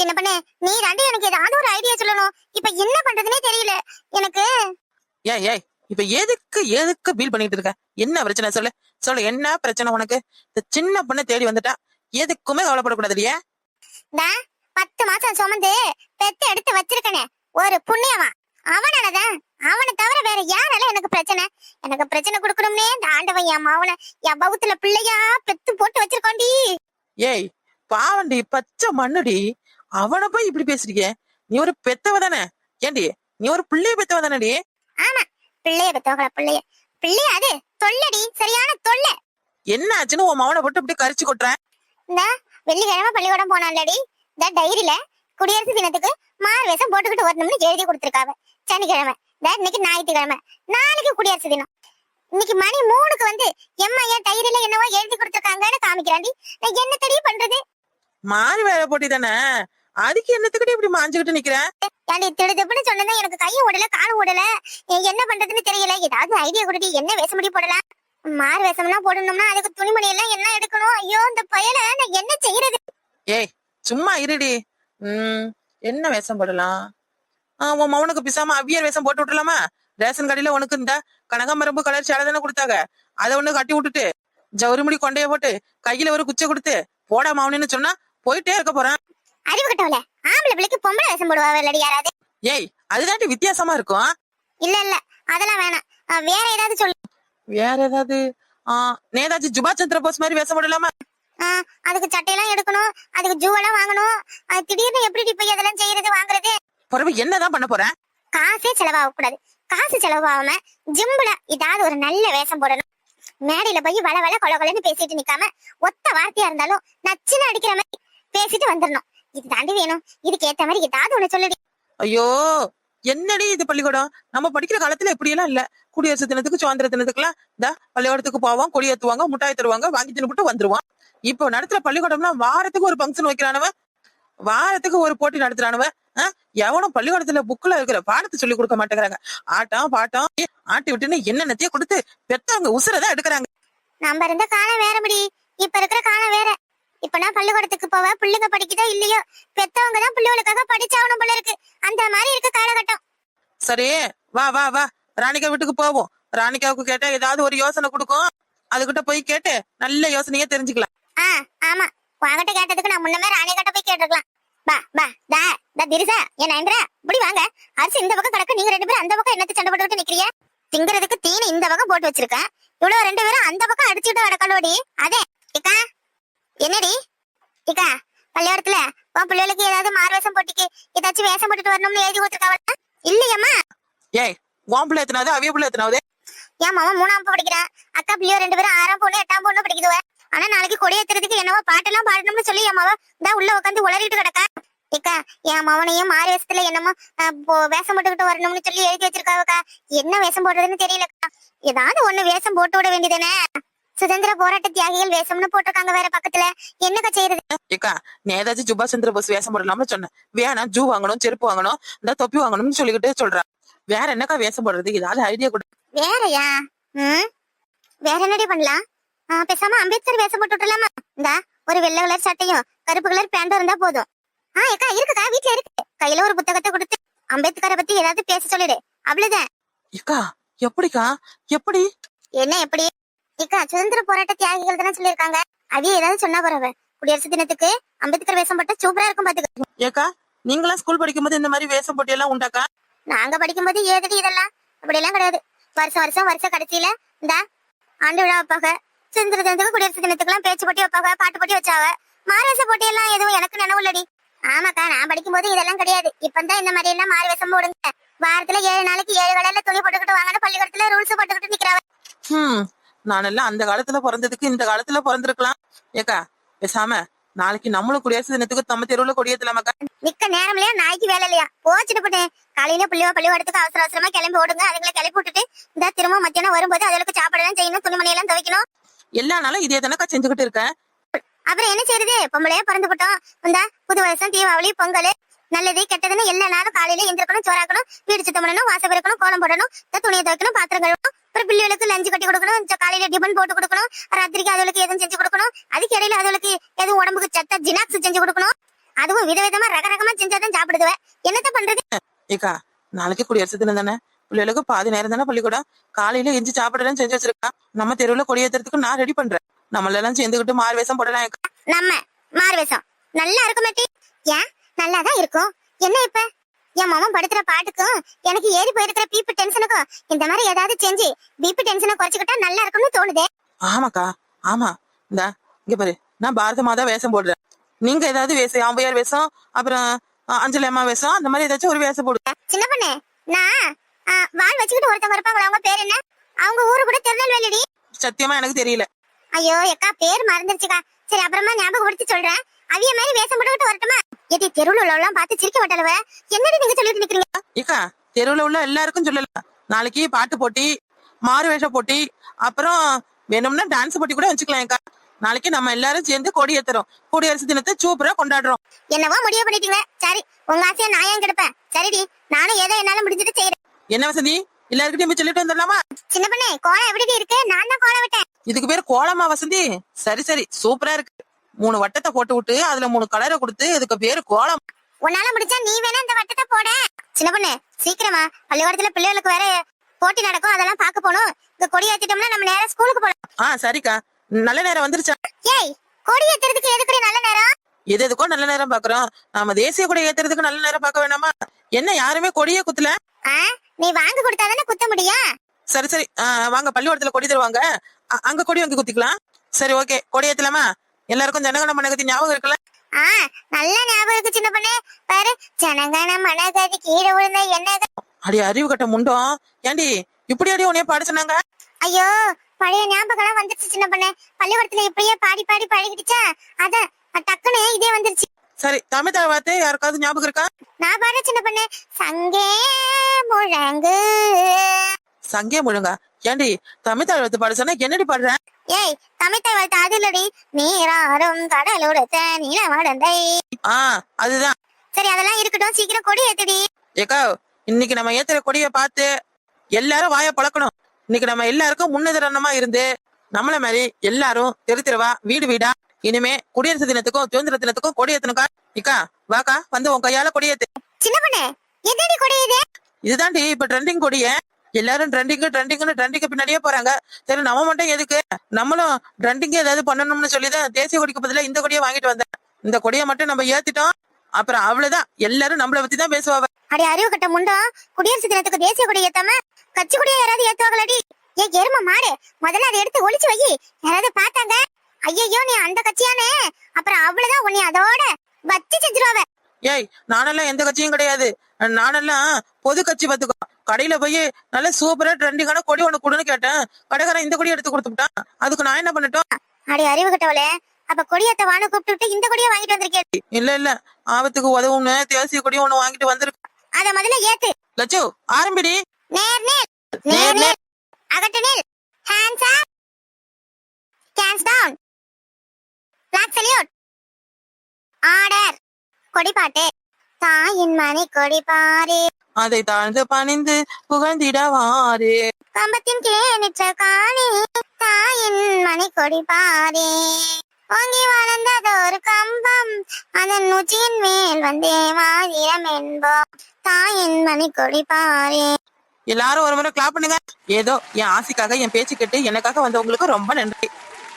சின்ன பண்ணு நீ ரெண்டு எனக்கு ஏதாவது ஒரு ஐடியா சொல்லணும். இப்ப என்ன பண்றதுனே தெரியல. எனக்கு ஏய் ஏய் இப்ப எதுக்கு எதுக்கு பீல் பண்ணிட்டு இருக்க? என்ன பிரச்சனை? சொல்லு. சொல்லு என்ன பிரச்சனை உனக்கு? இந்த சின்ன பொண்ணை தேடி வந்துட்டா எதுக்குமே கவலைப்படக்கூடாது இல்லையா? பத்து மாசம் சுமந்து பெத்து எடுத்து வச்சிருக்கனே. ஒரு புண்ணியவன். அவனாலதான் அவனை தவிர வேற யாரால எனக்கு பிரச்சனை? எனக்கு பிரச்சனை கொடுக்கணும்னே இந்த ஆண்டவன் என் மாவன என் பவுத்துல பிள்ளையா பெத்து போட்டு வச்சிருக்கோண்டி ஏய் பாவண்டி பச்சை மண்ணுடி. அவனை போய் இப்படி பேசுறீங்க? நீ ஒரு பெத்தவ தானே? ஏண்டி நீ ஒரு பிள்ளைய பெத்தவ தானடி? ஆமா பிள்ளைய பெத்தவங்கள பிள்ளைய. பிள்ளைய அது? தொல்லடி சரியான தொல்லை. என்ன ஆச்சுன்னு உன் மவனை போட்டு இப்படி கரிச்சு கொட்டுறேன் இந்த வெள்ளிக்கிழமை பள்ளிக்கூடம் போனான்லடி. இந்த டைரியில குடியரசு தினத்துக்கு மாறு வேஷம் போட்டுக்கிட்டு வரணும்னு எழுதி கொடுத்துருக்காவ. சனிக்கிழமை. இந்த இன்னைக்கு ஞாயிற்றுக்கிழமை. நாளைக்கு குடியரசு தினம். இன்னைக்கு மணி மூணுக்கு வந்து எம்மா ஏன் டைரியில என்னவோ எழுதி கொடுத்துருக்காங்கன்னு காமிக்கிறாண்டி. நான் என்ன தெரிய பண்றது? மாறி வேலை போட்டி தானே? அதுக்கு என்னத்துக்கிட்ட இப்படி மாஞ்சுக்கிட்டு நிக்கிறேன் ஏன்டி திடுதிப்புன்னு சொன்னதா எனக்கு கையும் ஓடல காலும் ஓடல. என்ன பண்றதுன்னு தெரியல. ஏதாவது ஐடியா கொடுடி என்ன வேஷம் முடி போடலாம்? மாறு வேஷம்லாம் போடணும்னா அதுக்கு துணிமணி எல்லாம் என்ன எடுக்கணும்? ஐயோ இந்த பயலை நான் என்ன செய்யறது? ஏய் சும்மா இருடி. ம் என்ன வேஷம் போடலாம்? ஆ, உன் மவனுக்கு பிசாம அவியர் வேஷம் போட்டு விட்டுலாமா ரேஷன் கடையில உனக்கு இந்த கனகாமரம்பு கலர் சேலை தானே கொடுத்தாங்க. அதை ஒண்ணு கட்டி விட்டுட்டு ஜவுரிமுடி கொண்டைய போட்டு கையில ஒரு குச்சை கொடுத்து போடா மவனுன்னு சொன்னா போயிட்டே இருக்க போறான். அறிவு கட்டவல ஆம்பளை பிள்ளைக்கு பொம்பளை வேஷம் போடுவா இல்லடி யாராவது. ஏய் அதுதாண்டி வித்தியாசமா இருக்கும். இல்ல இல்ல. அதெல்லாம் வேணாம். வேற ஏதாவது சொல்லு. வேற ஏதாவது? நேதாஜி சுபாஷ் சந்திர போஸ் மாதிரி வேஷம் போடலாமா? அதுக்கு சட்டையெல்லாம் எடுக்கணும். அதுக்கு ஜூவெல்லாம் வாங்கணும். அது திடீர்னு எப்படி போய் அதெல்லாம் செய்யறது வாங்குறது? பிறகு என்னதான் பண்ண போறேன் காசே செலவாக கூடாது காசு செலவாகாம ஜிம்புல ஏதாவது ஒரு நல்ல வேஷம் போடணும். மேடையில போய் வள வள கொல கொலன்னு பேசிட்டு நிக்காம ஒத்த வார்த்தையா இருந்தாலும் நச்சுன்னு அடிக்கிற மாதிரி பேசிட்டு வந்துடணும் இது தாண்டி வேணும். இதுக்கு ஏத்த மாதிரி ஏதாவது ஒண்ணு சொல்லுடி. ஐயோ என்னடி இது பள்ளிக்கூடம்? நம்ம படிக்கிற காலத்துல இப்படி எல்லாம் இல்ல. குடியரசு தினத்துக்கு சுதந்திர தினத்துக்குலாம் இந்த பள்ளிக்கூடத்துக்கு போவோம் கொடி ஏத்துவாங்க முட்டாய் தருவாங்க வாங்கி தின்னுபிட்டு வந்துருவோம். இப்போ நடத்துற பள்ளிக்கூடம்னா வாரத்துக்கு ஒரு ஃபங்க்ஷன் வைக்கிறானவன் வாரத்துக்கு ஒரு போட்டி நடத்துறானவன்? எவனும் பள்ளிக்கூடத்துல புக்ல இருக்கிற பாடத்தை சொல்லி கொடுக்க மாட்டேங்கிறாங்க. ஆட்டம் பாட்டம் ஆட்டி விட்டுன்னு என்னென்னத்தையே கொடுத்து பெத்தவங்க உசுரதான் எடுக்கிறாங்க. நம்ம இருந்த காலம் வேறபடி இப்ப இருக்கிற காலம் வேற. இப்ப நான் பள்ளிக்கூடத்துக்கு போவ பிள்ளைங்க படிக்குதோ இல்லையோ பெத்தவங்க தான் பிள்ளைகளுக்காக படிச்சாகணும் போல இருக்கு. அந்த மாதிரி இருக்க காலகட்டம். சரி வா வா வா. ராணிகா வீட்டுக்கு போவோம். ராணிகாவுக்கு கேட்டா ஏதாவது ஒரு யோசனை கொடுக்கும். அதுகிட்ட போய் கேட்டு நல்ல யோசனையே தெரிஞ்சுக்கலாம். ஆ ஆமா. வாங்கிட்ட கேட்டதுக்கு நான் முன்னமே ராணி கிட்ட போய் கேட்டிருக்கலாம். பா பா தா தா திரிசா என் நயன்தரா இப்படி வாங்க. அரிசி இந்த பக்கம் கிடக்கு நீங்க ரெண்டு பேரும் அந்த பக்கம் என்னத்து சண்டை போட்டுக்கிட்டு நிக்கிறீங்க? திங்கிறதுக்கு தீனி இந்த பக்கம் போட்டு வச்சிருக்கேன். இவ்வளவு ரெண்டு பேரும் அந்த பக்கம் அடிச்சுட்டு கிடக்கலோடி. அதே இக்கா என்னடி? இக்கா பள்ளியோடத்துல உன் பிள்ளைகளுக்கு ஏதாவது மார்வேஷம் போட்டிக்கு ஏதாச்சும் வேஷம் போட்டுட்டு வரணும்னு எழுதி கொடுத்துருக்காவா இல்லையம்மா. ஏய் உன் பிள்ளை எத்தனாவது அவிய பிள்ளை எத்தனாவது? என் மாமா மூணாம் படிக்கிறான் அக்கா பிள்ளையோ ரெண்டு பேரும் ஆறாம் பொண்ணு எட்டாம் பொண்ணு படிக்குதுவ. ஆனா நாளைக்கு கொடியேத்துறதுக்கு என்னவோ பாட்டெல்லாம் பாடணும்னு சொல்லி என் மாவ தான் உள்ள உட்காந்து உளறிட்டு கிடக்கா. ஏக்கா என் மவனையும் மாறு வேஷத்துல என்னமோ வேஷம் போட்டுக்கிட்டு வரணும்னு சொல்லி எழுதி வச்சிருக்காவக்கா. என்ன வேஷம் போடுறதுன்னு தெரியலக்கா. ஏதாவது ஒண்ணு வேஷம் போட்டு விட வேண்டியதானே சுதந்திர போராட்ட தியாகிகள் வேஷம்னு போட்டிருக்காங்க வேற பக்கத்துல. என்னக்கா செய்யறது ஏக்கா நேதாஜி சுபாஷ் சந்திர போஸ் வேஷம் போடலாம்னு சொன்னேன் வேணாம் ஜூ வாங்கணும் செருப்பு வாங்கணும் இந்த தொப்பி வாங்கணும்னு சொல்லிக்கிட்டே சொல்றான் வேற என்னக்கா வேஷம் போடுறது? ஏதாவது ஐடியா கொடு. வேறயா? ம்? வேற என்னடி பண்ணலாம் பேசாம அம்பேத்கர் வேஷம் போட்டு விட்டுலாமா இந்தா ஒரு வெள்ளை கலர் சட்டையும் கருப்பு கலர் பேண்டும் இருந்தா போதும். ஆ ஏக்கா இருக்குக்கா வீட்ல இருக்கு. கையில ஒரு புத்தகத்தை கொடுத்து அம்பேத்கரை பத்தி ஏதாவது பேச சொல்லிடு. அவ்வளவுதான். ஏக்கா எப்படிக்கா? எப்படி? என்ன எப்படி? ஏக்கா சுதந்திர போராட்ட தியாகிகள் தானே சொல்லியிருக்காங்க. அவிய ஏதாவது சொன்னா போறவ குடியரசு தினத்துக்கு அம்பேத்கர் வேஷம் போட்டா சூப்பரா இருக்கும் பாத்துக்க. ஏக்கா நீங்களாம் ஸ்கூல் படிக்கும்போது இந்த மாதிரி வேஷம் போட்டி எல்லாம் உண்டாக்கா? நாங்க படிக்கும்போது ஏதடி இதெல்லாம்? அப்படி எல்லாம் கிடையாது. வருஷம் வருஷம் வருஷ கடைசியில இந்த ஆண்டு விழா வைப்பாங்க. சுதந்திர தினத்துக்கு குடியரசு தினத்துக்குலாம் பேச்சு போட்டி வைப்பாங்க பாட்டு போட்டி வச்சாவ. மாறுவேஷ போட்டி எல்லாம் எதுவும் எனக்கு நினைவு இல்லடி. ஆமாக்கா நான் படிக்கும்போது இதெல்லாம் கிடையாது. இப்பதான் இந்த மாதிரி எல்லாம் மாறுவேஷம் போடுங்க. வாரத்துல ஏழு நாளைக்கு ஏழு கடையில துணி போட்டுக்கிட்டு வாங்கன்னு பள்ளிக்கூடத்துல ரூல்ஸ் போட்டுக்கிட்டு நிக்கிறாவ. ஹம் நானெல்லாம் அந்த காலத்துல பிறந்ததுக்கு இந்த காலத்துல பிறந்திருக்கலாம். ஏக்கா பேசாம நாளைக்கு நம்மளும் குடியரசு தினத்துக்கு நம்ம தெருவுல கொடியேத்தலாமாக்கா நிக்க நேரம் இல்லையா நாய்க்கு வேலை இல்லையா? போச்சுட்டு போட்டேன் காலையில பிள்ளைவ பள்ளிக்கூடத்துக்கு அவசர அவசரமா கிளம்பி ஓடுங்க. அதுங்களை கிளப்பி விட்டுட்டு இந்த திரும்ப மத்தியானம் வரும்போது அதுகளுக்கு சாப்பாடு எல்லாம் செய்யணும் துணிமணி எல்லாம் துவைக்கணும். எல்லா நாளும் இதே தானக்கா செஞ்சுக்கிட்டு இருக்கேன் அப்புறம் என்ன செய்யறது? பொம்பளையே பிறந்து போட்டோம். இந்த புது வருஷம் தீபாவளி பொங்கல் நல்லது கெட்டதுன்னு எல்லா நாளும் காலையில எந்திரிக்கணும் சோறாக்கணும் வீடு சுத்தம் பண்ணணும் வாசல் பெருக்கணும் கோலம் போடணும் துணியை துவைக்கணும் பாத்திரம் கழுவணும் அப்புறம் பிள்ளைகளுக்கு லஞ்சு கட்டி கொடுக்கணும் காலையில டிபன் போட்டு கொடுக்கணும் ராத்திரிக்கு அதுகளுக்கு எதுவும் செஞ்சு கொடுக்கணும் அதுக்கு இடையில அதுகளுக்கு எதுவும் உடம்புக்கு சத்த ஜினாக்ஸ் செஞ்சு கொடுக்கணும். அதுவும் விதவிதமா ரக ரகமா செஞ்சாதான் சாப்பிடுதுவ என்னத்த பண்றது? ஏக்கா நாளைக்கு குடியரசு தினம் தானே. பிள்ளைகளுக்கு பாதி நேரம் தானே பள்ளிக்கூடம். காலையில எஞ்சி சாப்பிடலாம் செஞ்சு வச்சிருக்கான் நம்ம தெருவுல கொடியேத்துறதுக்கு நான் ரெடி பண்றேன். நம்மள எல்லாம் சேர்ந்துக்கிட்டு மாறு வேஷம் போடலாம். நம்ம மார்வேஷம் நல்லா இருக்கும் மாட்டி ஏன்? நல்லாதான் இருக்கும். என்ன இப்ப? என் மாமன் படுத்துற பாட்டுக்கும் எனக்கு ஏறி போயிருக்கிற பீப்பு டென்ஷனுக்கும் இந்த மாதிரி ஏதாவது செஞ்சு பிபி டென்ஷனை குறைச்சுக்கிட்டா நல்லா இருக்கும்னு தோணுதே. ஆமாக்கா ஆமா. இந்த இங்க பாரு. நான் பாரத மாதா வேஷம் போடுறேன். நீங்க ஏதாவது வேஷம் அம்பையார் வேஷம் அப்புறம் அஞ்சலி அம்மா வேஷம் அந்த மாதிரி ஏதாச்சும் ஒரு வேஷம் போடு. சின்ன பொண்ணு நான் வால் வச்சுக்கிட்டு ஒருத்தவங்க இருப்பாங்களா அவங்க பேர் என்ன? அவங்க ஊரு கூட திருநெல்வேலிடி? சத்தியமா எனக்கு தெரியல. ஐயோ எக்கா பேர் மறந்துருச்சுக்கா. சரி அப்புறமா ஞாபகப்படுத்தி சொல்றேன். அவிய மாதிரி வேஷம் போட்டுக்கிட்டு வரட்டுமா? எதி தெருவுல உள்ளவெல்லாம் பார்த்து சிரிக்க மாட்டாளுவ? என்னடி நீங்க சொல்லிட்டு நிக்கிறீங்க? ஏக்கா தெருவுல உள்ள எல்லாருக்கும் சொல்லலாம். நாளைக்கு பாட்டு போட்டி மாறு வேஷ போட்டி அப்புறம் வேணும்னா டான்ஸ் போட்டி கூட வச்சுக்கலாம் ஏக்கா. நாளைக்கு நம்ம எல்லாரும் சேர்ந்து கொடி ஏத்துறோம். குடியரசு தினத்தை சூப்பரா கொண்டாடுறோம். என்னவோ முடிவு பண்ணிட்டீங்க. சரி உங்க ஆசையா நான் ஏன் கெடுப்பேன்? சரிடி நானும் ஏதோ என்னால முடிஞ்சது செய்யறேன் என்ன வசதி? எல்லாருக்கிட்டையும் போய் சொல்லிட்டு வந்துடலாமா? சின்ன பொண்ணு கோலம் எப்படி இருக்கு? நான் தான் கோலம் விட்டேன். இதுக்கு பேர் கோலமா வசந்தி சரி சரி சூப்பரா இருக்கு. மூணு வட்டத்தை போட்டு விட்டு அதுல மூணு கலரை கொடுத்து இதுக்கு பேரு கோலம். உன்னால முடிஞ்சா நீ வேணா இந்த வட்டத்தை போட. சின்ன பொண்ணு சீக்கிரமா. பள்ளிக்கூடத்துல பிள்ளைகளுக்கு வேற போட்டி நடக்கும் அதெல்லாம் பார்க்க போகணும் இந்த கொடி ஏத்திட்டோம்னா நம்ம நேரா ஸ்கூலுக்கு போலாம். ஆ சரிக்கா. நல்ல நேரம் வந்துருச்சா? ஏய் கொடி ஏத்துறதுக்கு எதுக்குடி நல்ல நேரம்? எது எதுக்கோ நல்ல நேரம் பாக்குறோம். நாம தேசிய கொடி ஏத்துறதுக்கு நல்ல நேரம் பார்க்க வேணாமா? என்ன யாருமே கொடியே குத்தல? நீ வாங்கி கொடுத்தாதானே குத்த முடியும் சரி சரி. வாங்க பள்ளிக்கூடத்துல கொடி தருவாங்க. அங்க கொடி வாங்கி குத்திக்கலாம். சரி ஓகே. கொடி ஏத்தலாமா? எல்லாருக்கும் ஜனகண மனகத்தி ஞாபகம் இருக்குல்ல? ஆ நல்ல ஞாபகம் இருக்கு சின்ன பொண்ணு. பாரு ஜனகன மனகதி கீழே விழுந்த என்ன அடி அறிவு கட்ட முண்டோம் ஏண்டி இப்படி அடி உன்னைய பாட சொன்னாங்க? ஐயோ பழைய ஞாபகம் எல்லாம் வந்துருச்சு சின்ன பொண்ணு. பள்ளிக்கூடத்துல இப்படியே பாடி பாடி பழகிடுச்சா? அதான் டக்குன்னு இதே வந்துருச்சு. சரி தமிழ் தாழ்வாத்து யாருக்காவது ஞாபகம் இருக்கா? நான் பாடுற சின்ன பொண்ணு. சங்கே முழங்கு. சங்கே முழுங்கா? ஏண்டி தமிழ் தாழ்வாத்து பாட சொன்னா என்னடி பாடுற? ஏய் தமிழ்த்தை வைத்த அதிலடி நீராறும் கடலுடுத்த நீலமடந்தை ஆ அதுதான். சரி அதெல்லாம் இருக்கட்டும். சீக்கிரம் கொடி ஏத்துடி. ஏக்கா இன்னைக்கு நம்ம ஏத்துற கொடிய பார்த்து எல்லாரும் வாய பழக்கணும். இன்னைக்கு நம்ம எல்லாருக்கும் முன்னுதாரணமா இருந்து நம்மள மாதிரி எல்லாரும் தெரு தெருவா வீடு வீடா இனிமே குடியரசு தினத்துக்கும் சுதந்திர தினத்துக்கும் கொடி ஏத்தணுக்கா இக்கா வாக்கா வந்து உன் கையால கொடி ஏத்து. சின்ன பொண்ணு என்னடி கொடி இது? இதுதான்டி இப்ப ட்ரெண்டிங் கொடிய. எல்லாரும் ட்ரெண்டிங் ட்ரெண்டிங்னு ட்ரெண்டிங்க்கு பின்னாடியே போறாங்க. சரி நம்ம மட்டும் எதுக்கு? நம்மளும் ட்ரெண்டிங் ஏதாவது பண்ணணும்னு சொல்லிதான் தேசிய கொடிக்கு பதிலா இந்த கொடியை வாங்கிட்டு வந்தேன். இந்த கொடியை மட்டும் நம்ம ஏத்திட்டோம். அப்புறம் அவ்வளவுதான். எல்லாரும் நம்மள பத்தி தான் பேசுவாங்க. அடி அறிவு கட்ட முண்டம் குடியரசு தினத்துக்கு தேசிய கொடி ஏத்தாம கட்சி கொடியை யாராவது ஏத்துவாங்களடி? ஏ எரும மாடு. முதல்ல அதை எடுத்து ஒளிச்சு வை. யாராவது பார்த்தாங்க? ஐயோ நீ அந்த கட்சியானே. அப்புறம் அவ்வளவுதான். உன்னை அதோட வச்சு செஞ்சிருவாவ. ஏய் நானெல்லாம் எந்த கட்சியும் கிடையாது. நானெல்லாம் பொது கட்சி பாத்துக்கோ கடையில போய் நல்ல சூப்பரா ட்ரெண்டிங்கான கொடி ஒண்ணு கொடுன்னு கேட்டேன். கடைக்காரன் இந்த கொடி எடுத்து கொடுத்துட்டான். அதுக்கு நான் என்ன பண்ணட்டும்? அடி அறிவு கட்டவளே. அப்ப கொடியேத்த வான்னு கூப்பிட்டு இந்த கொடியை வாங்கிட்டு வந்திருக்கேன் இல்ல இல்ல. ஆபத்துக்கு உதவும்னு தேசிய கொடி ஒண்ணு வாங்கிட்டு வந்திருக்கு. அத முதல்ல ஏத்து. லட்சு ஆரம்பிடி. நேர் நேர். நேர் நேர் நேர். நேர். அகட்டு நில் hands up stands down flag salute order கொடி பாட்டு. தாயின் மணி கொடி பாரு. அதை தாழ்ந்து பணிந்து புகழ்ந்திடவாரு. கம்பத்தின் கேணிற்ற காணி தாயின் மணி கொடி பாரு ஓங்கி வளர்ந்ததொரு கம்பம் அதன் உச்சியின் மேல் வந்தே மாதிரம் என்போம். தாயின் மணி கொடி பாரு எல்லாரும் ஒரு முறை கிளாப் பண்ணுங்க. ஏதோ என் ஆசைக்காக என் பேச்சு கேட்டு எனக்காக வந்தவங்களுக்கு ரொம்ப நன்றி.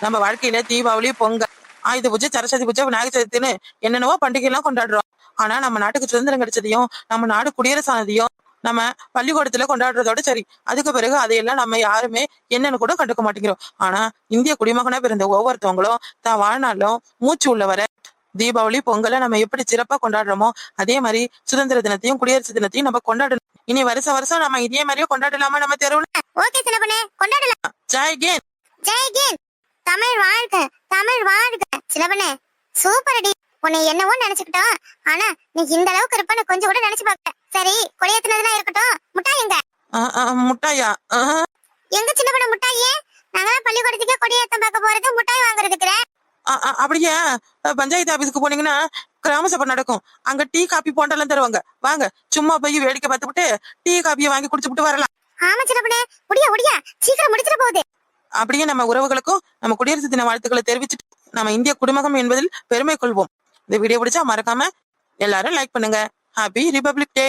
நம்ம வாழ்க்கையில தீபாவளி பொங்கல் ஆயுத பூஜை சரஸ்வதி பூஜை விநாயகர் சதுர்த்தின்னு என்னென்னவோ பண்டிகை எல்லாம் கொண்டாடுறோம். ஆனா நம்ம நாட்டுக்கு சுதந்திரம் கிடைச்சதையும் நம்ம நாடு குடியரசானதையும் நம்ம பள்ளிக்கூடத்துல கொண்டாடுறதோட சரி. அதுக்கு பிறகு அதையெல்லாம் நம்ம யாருமே என்னன்னு கூட கண்டுக்க மாட்டேங்கிறோம். ஆனா இந்திய குடிமகனா பிறந்த ஒவ்வொருத்தவங்களும் தான் வாழ்நாளும் மூச்சு உள்ளவரை தீபாவளி பொங்கலை நம்ம எப்படி சிறப்பா கொண்டாடுறோமோ அதே மாதிரி சுதந்திர தினத்தையும் குடியரசு தினத்தையும் நம்ம கொண்டாடணும். இனி வருஷம் வருஷம் நம்ம இதே மாதிரியே கொண்டாடலாமா நம்ம தெருவுல? ஓகே சின்னப்பனே கொண்டாடலாம். ஜெய் கேன் ஜெய் கீன் தமிழ் வாழ்க தமிழ் வாழ்க. சிலவனே சூப்பர் அடி உன்னை என்னவோ நினைச்சுக்கிட்டோம். ஆனா நீ இந்த அளவுக்கு இருப்பன்னு கொஞ்சம் கூட நினைச்சு பார்க்க சரி கொடியேத்துனதுலாம் இருக்கட்டும். முட்டாய் எங்க? முட்டாயா? எங்க சின்ன பண்ண முட்டாயே? நாங்களாம் பள்ளிக்கூடத்துக்கே கொடியேத்தம் பார்க்க போறது முட்டாய் வாங்குறதுக்கு அப்படியே? பஞ்சாயத்து ஆபீஸ்க்கு போனீங்கன்னா கிராம சபை நடக்கும். அங்க டீ காபி போண்டெல்லாம் தருவாங்க. வாங்க சும்மா போய் வேடிக்கை பார்த்துக்கிட்டு டீ காப்பியை வாங்கி குடிச்சுட்டு வரலாம். ஆமா சின்ன பண்ணே. முடியா முடியா சீக்கிரம் முடிச்சிட போகுது. அப்படியே நம்ம உறவுகளுக்கும் நம்ம குடியரசு தின வாழ்த்துக்களை தெரிவிச்சுட்டு நம்ம இந்திய குடிமகம் என்பதில் பெருமை கொள்வோம். இந்த வீடியோ பிடிச்சா மறக்காம எல்லாரும் லைக் பண்ணுங்க. ஹாப்பி ரிபப்ளிக் டே